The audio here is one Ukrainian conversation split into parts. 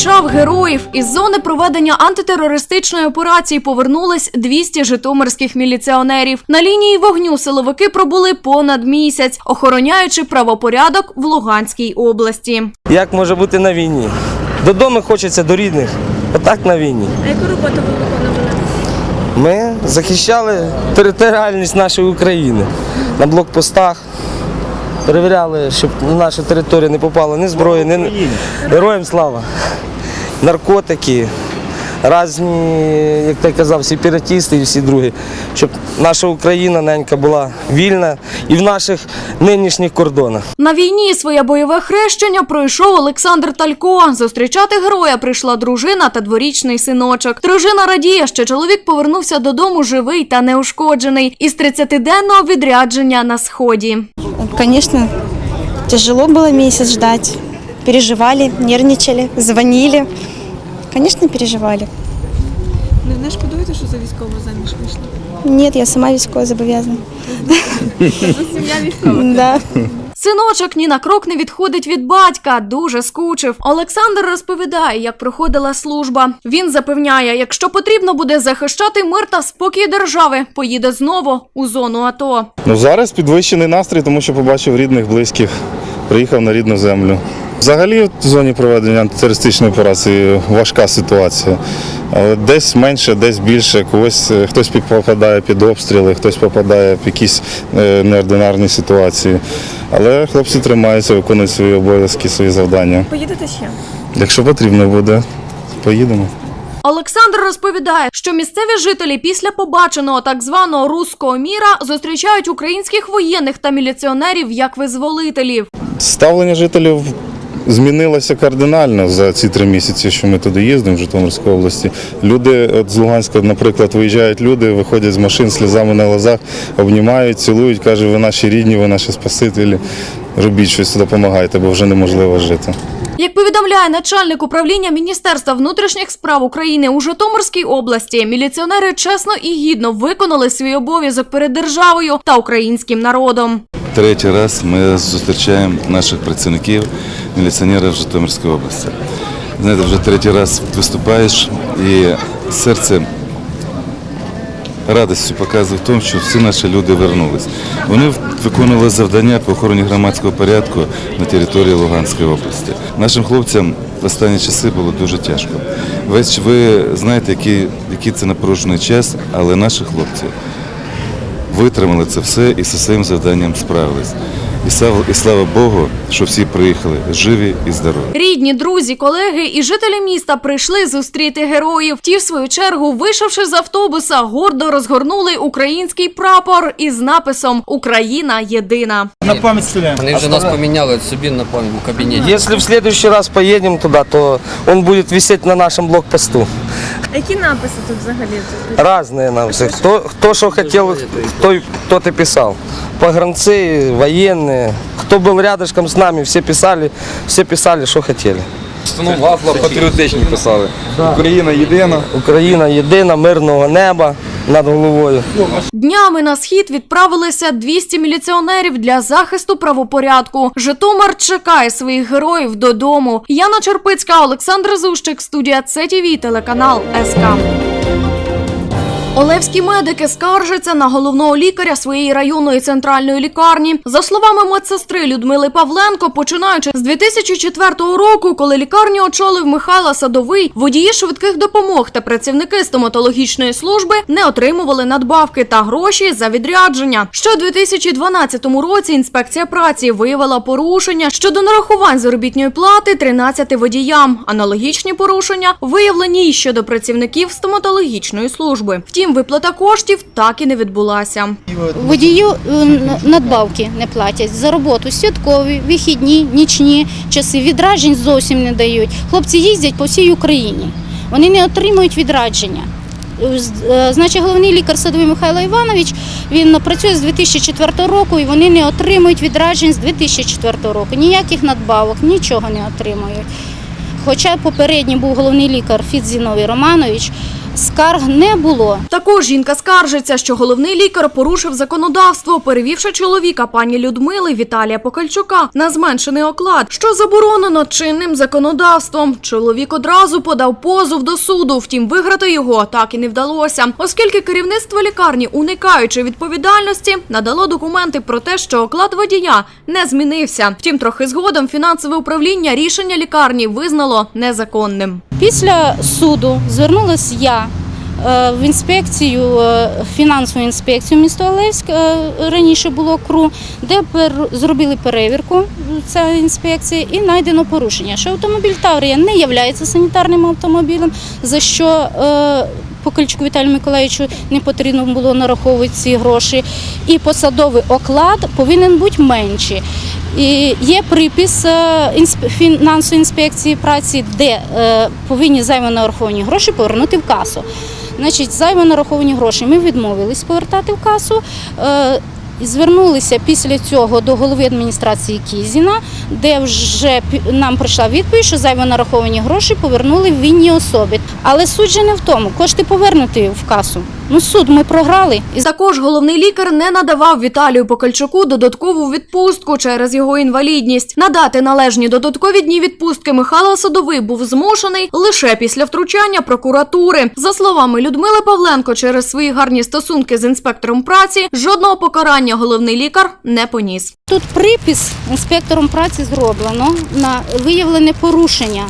зустрічав героїв. Із зони проведення антитерористичної операції повернулись 200 житомирських міліціонерів. На лінії вогню силовики пробули понад місяць, охороняючи правопорядок в Луганській області. Як може бути на війні? Додому хочеться до рідних. Отак на війні. А яку роботу ви виконували? Ми захищали територіальність нашої України на блокпостах. Перевіряли, щоб на нашу територію не попало ні зброї, ні героям слава. Наркотики, різні, як ти казав, сепаратисти і всі другі, щоб наша Україна ненька була вільна і в наших нинішніх кордонах. На війні своє бойове хрещення пройшов Олександр Талько. Зустрічати героя прийшла дружина та дворічний синочок. Дружина радіє, що чоловік повернувся додому живий та неушкоджений із 30-денного відрядження на сході. Конечно, тяжело было месяц ждать. Переживали, нервничали, звонили. Конечно, переживали. Не, не шкодуєте, що за військову заміж вийшли? Нет, я сама військово зобов'язана. Сім'я військова. Да. Синочок ні на крок не відходить від батька, дуже скучив. Олександр розповідає, як проходила служба. Він запевняє, якщо потрібно буде захищати мир та спокій держави, поїде знову у зону АТО. Ну зараз підвищений настрій, тому що побачив рідних, близьких, приїхав на рідну землю. Взагалі в зоні проведення антитерористичної операції важка ситуація. Але десь менше, десь більше. Когось е, хтось під- попадає під обстріли, хтось попадає в якісь е, неординарні ситуації. Але хлопці тримаються, виконують свої обов'язки, свої завдання. Поїдете ще? Якщо потрібно буде, поїдемо. Олександр розповідає, що місцеві жителі після побаченого так званого руського міра зустрічають українських воєнних та міліціонерів як визволителів. Ставлення жителів змінилося кардинально за ці три місяці, що ми туди їздимо в Житомирській області. Люди от з Луганська, наприклад, виїжджають люди, виходять з машин сльозами на глазах, обнімають, цілують, кажуть, ви наші рідні, ви наші спасителі. Робіть щось, допомагайте, бо вже неможливо жити. Як повідомляє начальник управління Міністерства внутрішніх справ України у Житомирській області, міліціонери чесно і гідно виконали свій обов'язок перед державою та українським народом. Третій раз ми зустрічаємо наших працівників, міліціонерів Житомирської області. Знаєте, вже третій раз виступаєш і серце радістю показує в тому, що всі наші люди вернулись. Вони виконували завдання по охороні громадського порядку на території Луганської області. Нашим хлопцям в останні часи було дуже тяжко. Весь ви знаєте, який, який це напружений час, але наші хлопці витримали це все і зі своїм завданням справились. І слава, і слава Богу, що всі приїхали живі і здорові. Рідні, друзі, колеги і жителі міста прийшли зустріти героїв. Ті, в свою чергу, вийшовши з автобуса, гордо розгорнули український прапор із написом Україна єдина. На пам'ять стріляємо. Вони вже нас поміняли собі на пам'ять у кабінеті. Если в следующий раз поедем туда, то он будет висеть на нашем блокпосту. А які написи тут взагалі? Разные нам все. Кто, кто что хотел, кто, тот и писал. Погранцы, военные. Кто был рядышком с нами, все писали, все писали, что хотели. Ну, гасла патріотичні писали. Україна єдина. Україна єдина, мирного неба над головою. Днями на схід відправилися 200 міліціонерів для захисту правопорядку. Житомир чекає своїх героїв додому. Яна Черпицька, Олександр Зущик, студія ЦТВ, телеканал СК. Олевські медики скаржаться на головного лікаря своєї районної центральної лікарні. За словами медсестри Людмили Павленко, починаючи з 2004 року, коли лікарню очолив Михайло Садовий, водії швидких допомог та працівники стоматологічної служби не отримували надбавки та гроші за відрядження. Що у 2012 році інспекція праці виявила порушення щодо нарахувань заробітної плати 13 водіям. Аналогічні порушення виявлені й щодо працівників стоматологічної служби. Втім, виплата коштів так і не відбулася. Водію е, надбавки не платять за роботу святкові, вихідні, нічні часи. Відраджень зовсім не дають. Хлопці їздять по всій Україні. Вони не отримують відрадження. Е, е, Значить, головний лікар садовий Михайло Іванович він працює з 2004 року і вони не отримують відраджень з 2004 року. Ніяких надбавок, нічого не отримують. Хоча попередній був головний лікар Фіт Зіновій Романович, скарг не було. Також жінка скаржиться, що головний лікар порушив законодавство, перевівши чоловіка пані Людмили Віталія Покальчука на зменшений оклад, що заборонено чинним законодавством. Чоловік одразу подав позов до суду, втім виграти його так і не вдалося, оскільки керівництво лікарні, уникаючи відповідальності, надало документи про те, що оклад водія не змінився. Втім, трохи згодом фінансове управління рішення лікарні визнало незаконним. Після суду звернулася я в інспекцію, е, фінансову інспекцію міста Олевськ, е, раніше було КРУ, де пер- зробили перевірку, ця інспекція, і знайдено порушення, що автомобіль Таврія не є санітарним автомобілем, за що е, Покальчуку Віталію Миколаївичу не потрібно було нараховувати ці гроші, і посадовий оклад повинен бути менший. І є припис е, фінансової інспекції праці, де е, повинні зайво нараховані гроші повернути в касу. Значить, зайво нараховані гроші ми відмовились повертати в касу. І Звернулися після цього до голови адміністрації Кізіна, де вже нам прийшла відповідь, що зайво нараховані гроші повернули винній особі. Але суть же не в тому, кошти повернуті в касу. Ну суд ми програли. Також головний лікар не надавав Віталію Покальчуку додаткову відпустку через його інвалідність. Надати належні додаткові дні відпустки Михайло Садовий був змушений лише після втручання прокуратури. За словами Людмили Павленко, через свої гарні стосунки з інспектором праці жодного покарання головний лікар не поніс. Тут припис інспектором праці зроблено на виявлене порушення.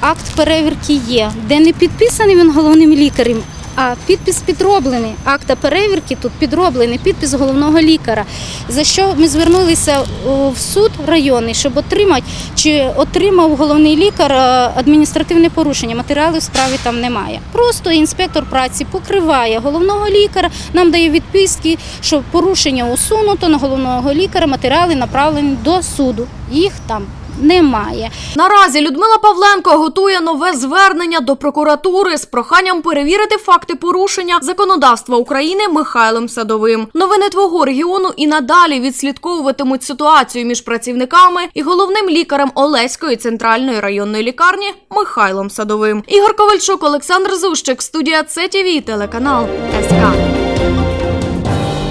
Акт перевірки є, де не підписаний він головним лікарем, а підпис підроблений. Акта перевірки тут підроблений, підпис головного лікаря. За що ми звернулися в суд районний, щоб отримати, чи отримав головний лікар е, адміністративне порушення. Матеріалів в справі там немає. Просто інспектор праці покриває головного лікаря, нам дає відписки, що порушення усунуто на головного лікаря, матеріали направлені до суду. Їх там немає. Наразі Людмила Павленко готує нове звернення до прокуратури з проханням перевірити факти порушення законодавства України Михайлом Садовим. Новини твого регіону і надалі відслідковуватимуть ситуацію між працівниками і головним лікарем Олеської центральної районної лікарні Михайлом Садовим. Ігор Ковальчук, Олександр Зущик, студія ЦТВ, телеканал СК.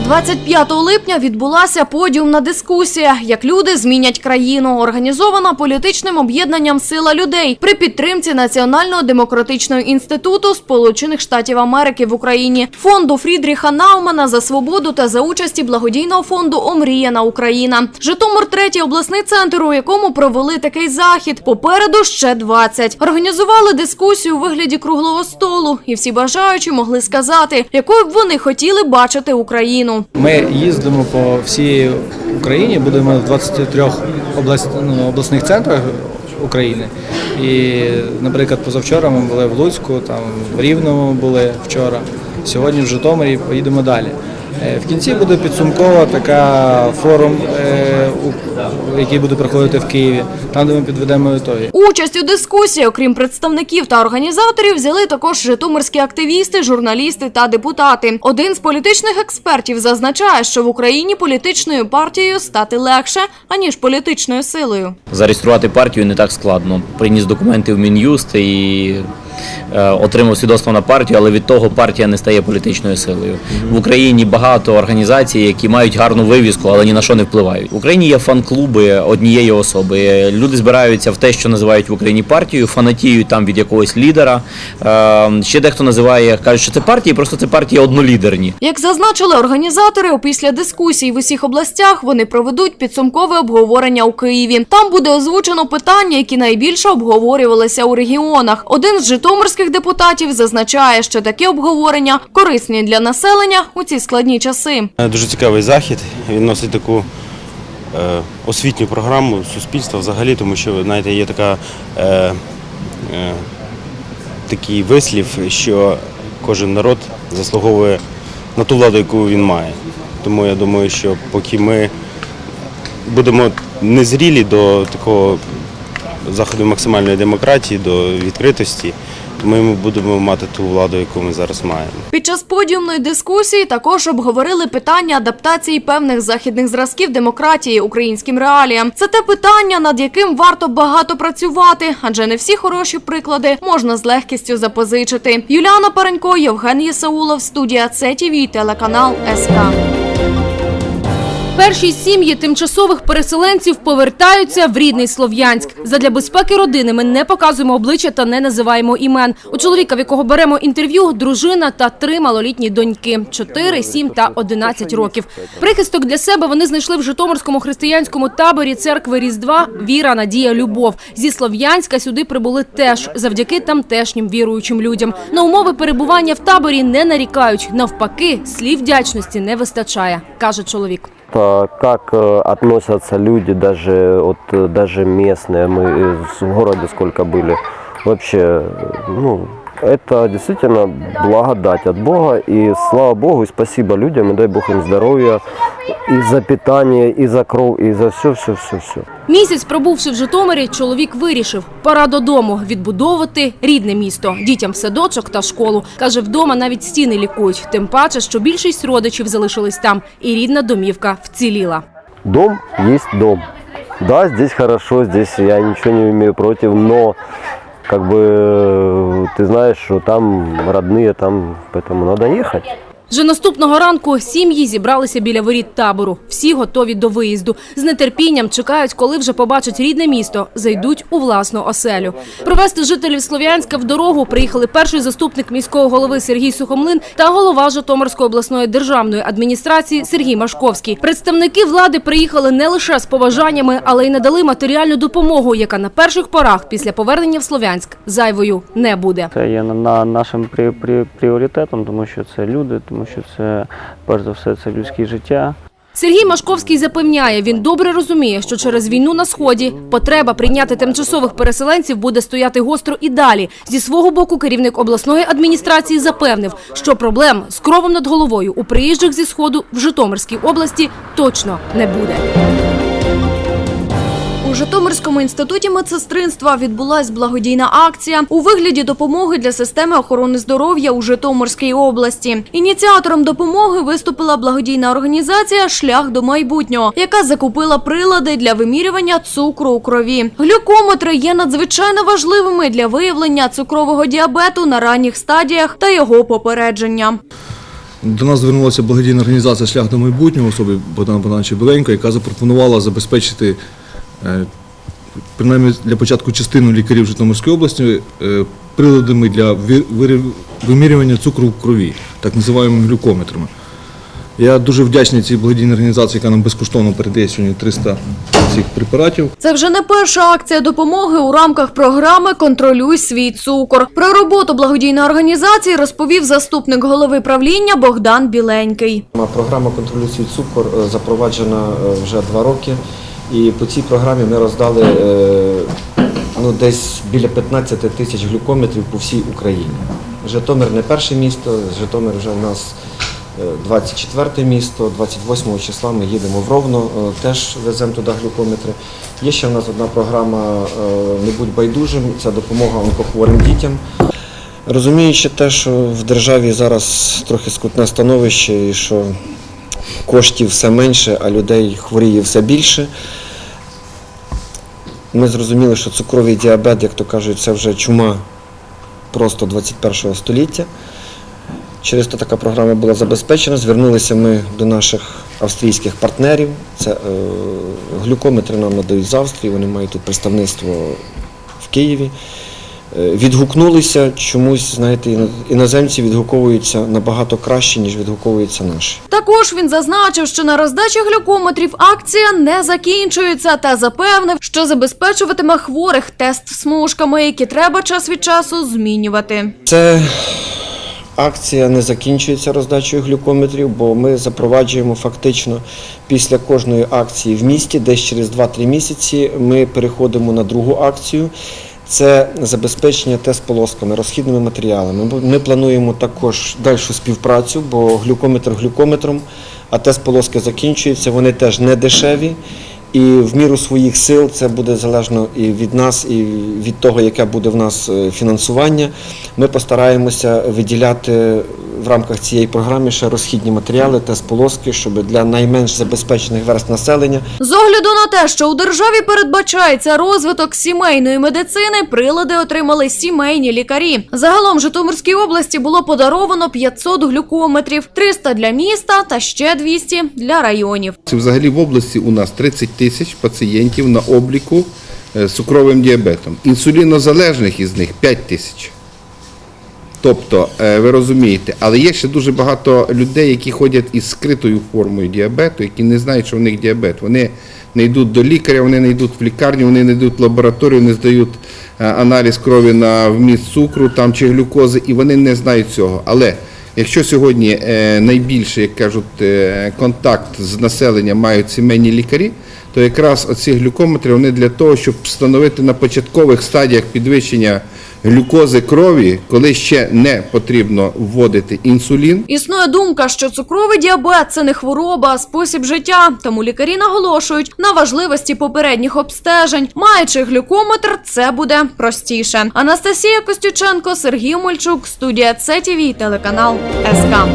25 липня відбулася подіумна дискусія, як люди змінять країну, організована політичним об'єднанням Сила людей при підтримці Національного демократичного інституту Сполучених Штатів Америки в Україні, фонду Фрідріха Наумана за свободу та за участі благодійного фонду Омріяна Україна. Житомир третій обласний центр, у якому провели такий захід. Попереду ще 20. Організували дискусію у вигляді круглого столу, і всі бажаючі могли сказати, якою б вони хотіли бачити Україну. Ми їздимо по всій Україні, будемо в 23 область, ну, обласних центрах України. І, наприклад, позавчора ми були в Луцьку, там в Рівному були вчора. Сьогодні в Житомирі поїдемо далі. Е, В кінці буде підсумкова така форум, е, який буде проходити в Києві, там де ми підведемо ітоги. Участь у дискусії, окрім представників та організаторів, взяли також житомирські активісти, журналісти та депутати. Один з політичних експертів зазначає, що в Україні політичною партією стати легше аніж політичною силою. Зареєструвати партію не так складно. Приніс документи в Мін'юст і отримав свідоцтво на партію, але від того партія не стає політичною силою. В Україні багато організацій, які мають гарну вивіску, але ні на що не впливають. В Україні є фан-клуби однієї особи. Люди збираються в те, що називають в Україні партією, фанатіють там від якогось лідера. Е, Ще дехто називає, кажуть, що це партії, просто це партії однолідерні. Як зазначили організатори, після дискусій в усіх областях вони проведуть підсумкове обговорення у Києві. Там буде озвучено питання, які найбільше обговорювалися у регіонах. Один з житомирських депутатів зазначає, що такі обговорення корисні для населення у ці складні часи. Дуже цікавий захід. Він носить таку е, освітню програму суспільства взагалі, тому що знаєте, є така, е, е, такий вислів, що кожен народ заслуговує на ту владу, яку він має. Тому я думаю, що поки ми будемо незрілі до такого заходу максимальної демократії, до відкритості, ми будемо мати ту владу, яку ми зараз маємо. Під час подіумної дискусії також обговорили питання адаптації певних західних зразків демократії українським реаліям. Це те питання, над яким варто багато працювати, адже не всі хороші приклади можна з легкістю запозичити. Юліана Паренько, Євген Єсаулов, студія ЦТВ, телеканал СК. Перші сім'ї тимчасових переселенців повертаються в рідний Слов'янськ. Задля безпеки родини ми не показуємо обличчя та не називаємо імен. У чоловіка, в якого беремо інтерв'ю, дружина та три малолітні доньки – 4, 7 та 11 років. Прихисток для себе вони знайшли в Житомирському християнському таборі церкви Різдва «Віра, надія, любов». Зі Слов'янська сюди прибули теж завдяки тамтешнім віруючим людям. На умови перебування в таборі не нарікають. Навпаки, слів вдячності не вистачає, каже чоловік То как э, относятся люди, даже вот э, даже местные, мы э, в городе сколько были, вообще, э, ну, это действительно благодать от Бога, и слава Богу, и спасибо людям, и дай Бог им здоровья, и за питание, и за кровь, и за все, все, все, все. Місяць пробувши в Житомирі, чоловік вирішив – пора додому відбудовувати рідне місто, дітям в садочок та школу. Каже, вдома навіть стіни лікують, тим паче, що більшість родичів залишились там, і рідна домівка вціліла. Дом есть дом. Да, здесь хорошо, здесь я ничего не имею против, но как бы э, ты знаешь, что там родные, там, поэтому надо ехать. Вже наступного ранку сім'ї зібралися біля воріт табору. Всі готові до виїзду. З нетерпінням чекають, коли вже побачать рідне місто, зайдуть у власну оселю. Провести жителів Слов'янська в дорогу приїхали перший заступник міського голови Сергій Сухомлин та голова Житомирської обласної державної адміністрації Сергій Машковський. Представники влади приїхали не лише з побажаннями, але й надали матеріальну допомогу, яка на перших порах після повернення в Слов'янськ зайвою не буде. Це є на- на нашим прі- прі- пріоритетом, тому що це люди, тому що це перш за все це людське життя. Сергій Машковський запевняє, він добре розуміє, що через війну на сході потреба прийняти тимчасових переселенців буде стояти гостро і далі. Зі свого боку, керівник обласної адміністрації запевнив, що проблем з кровом над головою у приїжджих зі сходу в Житомирській області точно не буде. У Житомирському інституті медсестринства відбулась благодійна акція у вигляді допомоги для системи охорони здоров'я у Житомирській області. Ініціатором допомоги виступила благодійна організація Шлях до майбутнього, яка закупила прилади для вимірювання цукру у крові. Глюкометри є надзвичайно важливими для виявлення цукрового діабету на ранніх стадіях та його попередження. До нас звернулася благодійна організація Шлях до майбутнього особи Богдана Богдановича Біленька, яка запропонувала забезпечити принаймні для початку частину лікарів Житомирської області е, приладами для вимірювання цукру в крові, так називаємо глюкометрами. Я дуже вдячний цій благодійній організації, яка нам безкоштовно передає сьогодні 300 цих препаратів. Це вже не перша акція допомоги у рамках програми Контролюй свій цукор. Про роботу благодійної організації розповів заступник голови правління Богдан Біленький. Програма контролю свій цукор е, запроваджена е, вже два роки. І по цій програмі ми роздали е, ну, десь біля 15 тисяч глюкометрів по всій Україні. Житомир не перше місто, Житомир вже у нас 24 місто, 28 числа ми їдемо в Ровно, е, теж веземо туди глюкометри. Є ще в нас одна програма е, Не будь байдужим, це допомога онкохворим дітям. Розуміючи те, що в державі зараз трохи скрутне становище і що коштів все менше, а людей хворіє все більше. Ми зрозуміли, що цукровий діабет, як то кажуть, це вже чума просто 21 століття. Через то така програма була забезпечена. Звернулися ми до наших австрійських партнерів. Це е, глюкометри нам надають з Австрії, вони мають тут представництво в Києві. Е, Відгукнулися чомусь, знаєте, іно- іноземці відгуковуються набагато краще, ніж відгуковуються наші. Також він зазначив, що на роздачі глюкометрів акція не закінчується та запевнив, що забезпечуватиме хворих тест смужками, які треба час від часу змінювати. Це акція не закінчується роздачею глюкометрів, бо ми запроваджуємо фактично після кожної акції в місті, десь через 2-3 місяці ми переходимо на другу акцію. Це забезпечення тест-полосками, розхідними матеріалами. Ми- плануємо також дальшу співпрацю, бо глюкометр глюкометром, а тест-полоски закінчуються, вони теж не дешеві. І в міру своїх сил це буде залежно і від нас, і від того, яке буде в нас е, фінансування. Ми постараємося виділяти в рамках цієї програми ще розхідні матеріали та сполоски, щоб для найменш забезпечених верст населення З огляду на те, що у державі передбачається розвиток сімейної медицини, прилади отримали сімейні лікарі. Загалом Житомирській області було подаровано 500 глюкометрів, 300 для міста та ще 200 для районів. Взагалі в області у нас 30 тисяч пацієнтів на обліку е, з цукровим діабетом. Інсулінозалежних із них 5 тисяч. Тобто, е, ви розумієте, але є ще дуже багато людей, які ходять із скритою формою діабету, які не знають, що в них діабет. Вони не йдуть до лікаря, вони не йдуть в лікарню, вони не йдуть в лабораторію, не здають е, аналіз крові на вміст цукру там, чи глюкози, і вони не знають цього. Але Якщо сьогодні е, найбільше, як кажуть, контакт з населенням мають сімейні лікарі, то якраз оці глюкометри вони для того, щоб встановити на початкових стадіях підвищення глюкози крові, коли ще не потрібно вводити інсулін. Існує думка, що цукровий діабет це не хвороба, а спосіб життя. Тому лікарі наголошують на важливості попередніх обстежень. Маючи глюкометр, це буде простіше. Анастасія Костюченко, Сергій Мольчук, студія ЦТВ, телеканал СК.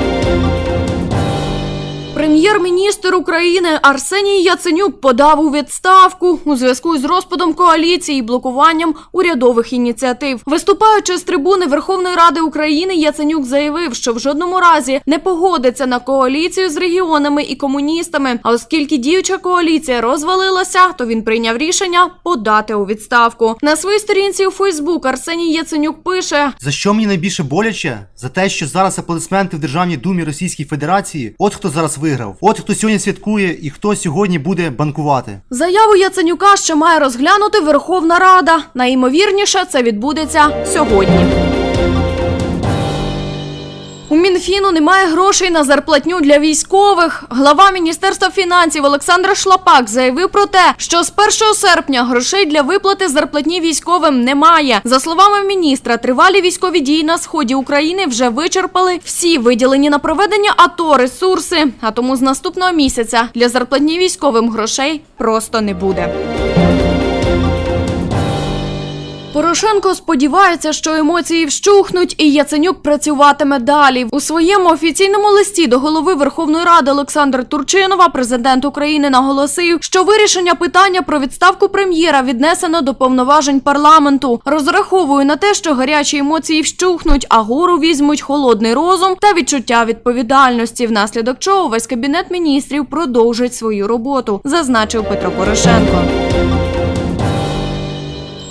Прем'єр-міністр України Арсеній Яценюк подав у відставку у зв'язку із розпадом коаліції і блокуванням урядових ініціатив. Виступаючи з трибуни Верховної Ради України, Яценюк заявив, що в жодному разі не погодиться на коаліцію з регіонами і комуністами. А оскільки діюча коаліція розвалилася, то він прийняв рішення подати у відставку. На своїй сторінці у Фейсбук Арсеній Яценюк пише: За що мені найбільше боляче? За те, що зараз аплодисменти в Державній думі Російської Федерації. От хто зараз виграв, от хто сьогодні святкує і хто сьогодні буде банкувати. Заяву Яценюка ще має розглянути Верховна Рада. Найімовірніше це відбудеться сьогодні. У Мінфіну немає грошей на зарплатню для військових. Глава Міністерства фінансів Олександр Шлапак заявив про те, що з 1 серпня грошей для виплати зарплатні військовим немає. За словами міністра, тривалі військові дії на сході України вже вичерпали всі виділені на проведення АТО ресурси. А тому з наступного місяця для зарплатні військовим грошей просто не буде. Порошенко сподівається, що емоції вщухнуть, і Яценюк працюватиме далі. У своєму офіційному листі до голови Верховної Ради Олександра Турчинова президент України наголосив, що вирішення питання про відставку прем'єра віднесено до повноважень парламенту. Розраховую на те, що гарячі емоції вщухнуть, а гору візьмуть холодний розум та відчуття відповідальності, внаслідок чого весь кабінет міністрів продовжить свою роботу, зазначив Петро Порошенко.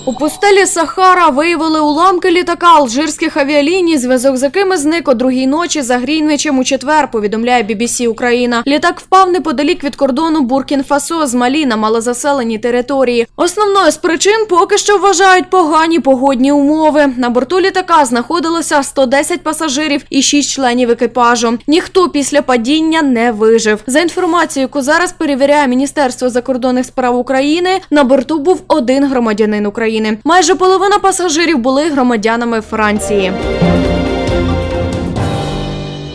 У пустелі Сахара виявили уламки літака алжирських авіаліній, зв'язок з якими зник о другій ночі за Грінвічем у четвер, повідомляє BBC Україна. Літак впав неподалік від кордону Буркін-Фасо з Малі на малозаселеній території. Основною з причин поки що вважають погані погодні умови. На борту літака знаходилося 110 пасажирів і 6 членів екіпажу. Ніхто після падіння не вижив. За інформацією, яку зараз перевіряє Міністерство закордонних справ України, на борту був один громадянин України. Майже половина пасажирів були громадянами Франції.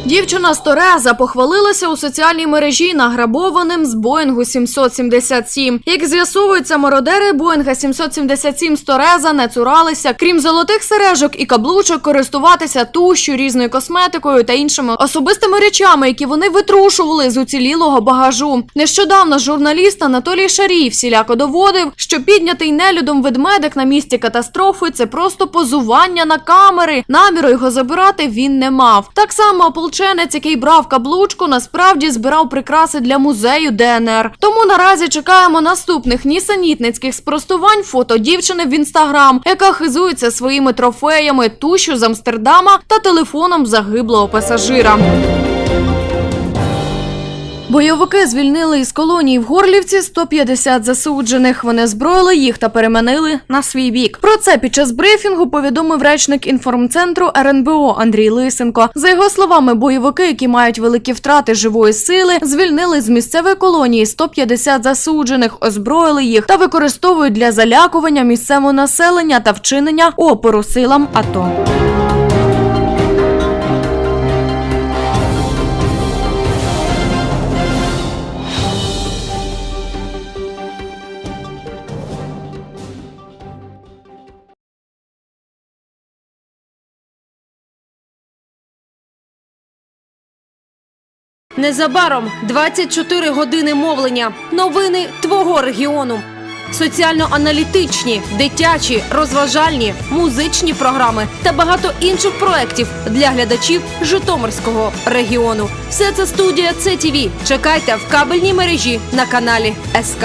Дівчина з Тореза похвалилася у соціальній мережі награбованим з Боїнгу 777. Як з'ясовується, мародери Боїнга 777 з Тореза не цуралися, крім золотих сережок і каблучок, користуватися тушю, різною косметикою та іншими особистими речами, які вони витрушували з уцілілого багажу. Нещодавно журналіст Анатолій Шарій всіляко доводив, що піднятий нелюдом ведмедик на місці катастрофи це просто позування на камери. Наміру його забирати він не мав. Так само ополченець, який брав каблучку, насправді збирав прикраси для музею ДНР. Тому наразі чекаємо наступних нісенітницьких спростувань фото дівчини в інстаграм, яка хизується своїми трофеями, тушю з Амстердама та телефоном загиблого пасажира. Бойовики звільнили із колонії в Горлівці 150 засуджених. Вони зброїли їх та переманили на свій бік. Про це під час брифінгу повідомив речник інформцентру РНБО Андрій Лисенко. За його словами, бойовики, які мають великі втрати живої сили, звільнили з місцевої колонії 150 засуджених, озброїли їх та використовують для залякування місцевого населення та вчинення опору силам АТО. Незабаром 24 години мовлення. Новини твого регіону. Соціально-аналітичні, дитячі, розважальні, музичні програми та багато інших проєктів для глядачів Житомирського регіону. Все це студія ЦТВ. Чекайте в кабельній мережі на каналі СК.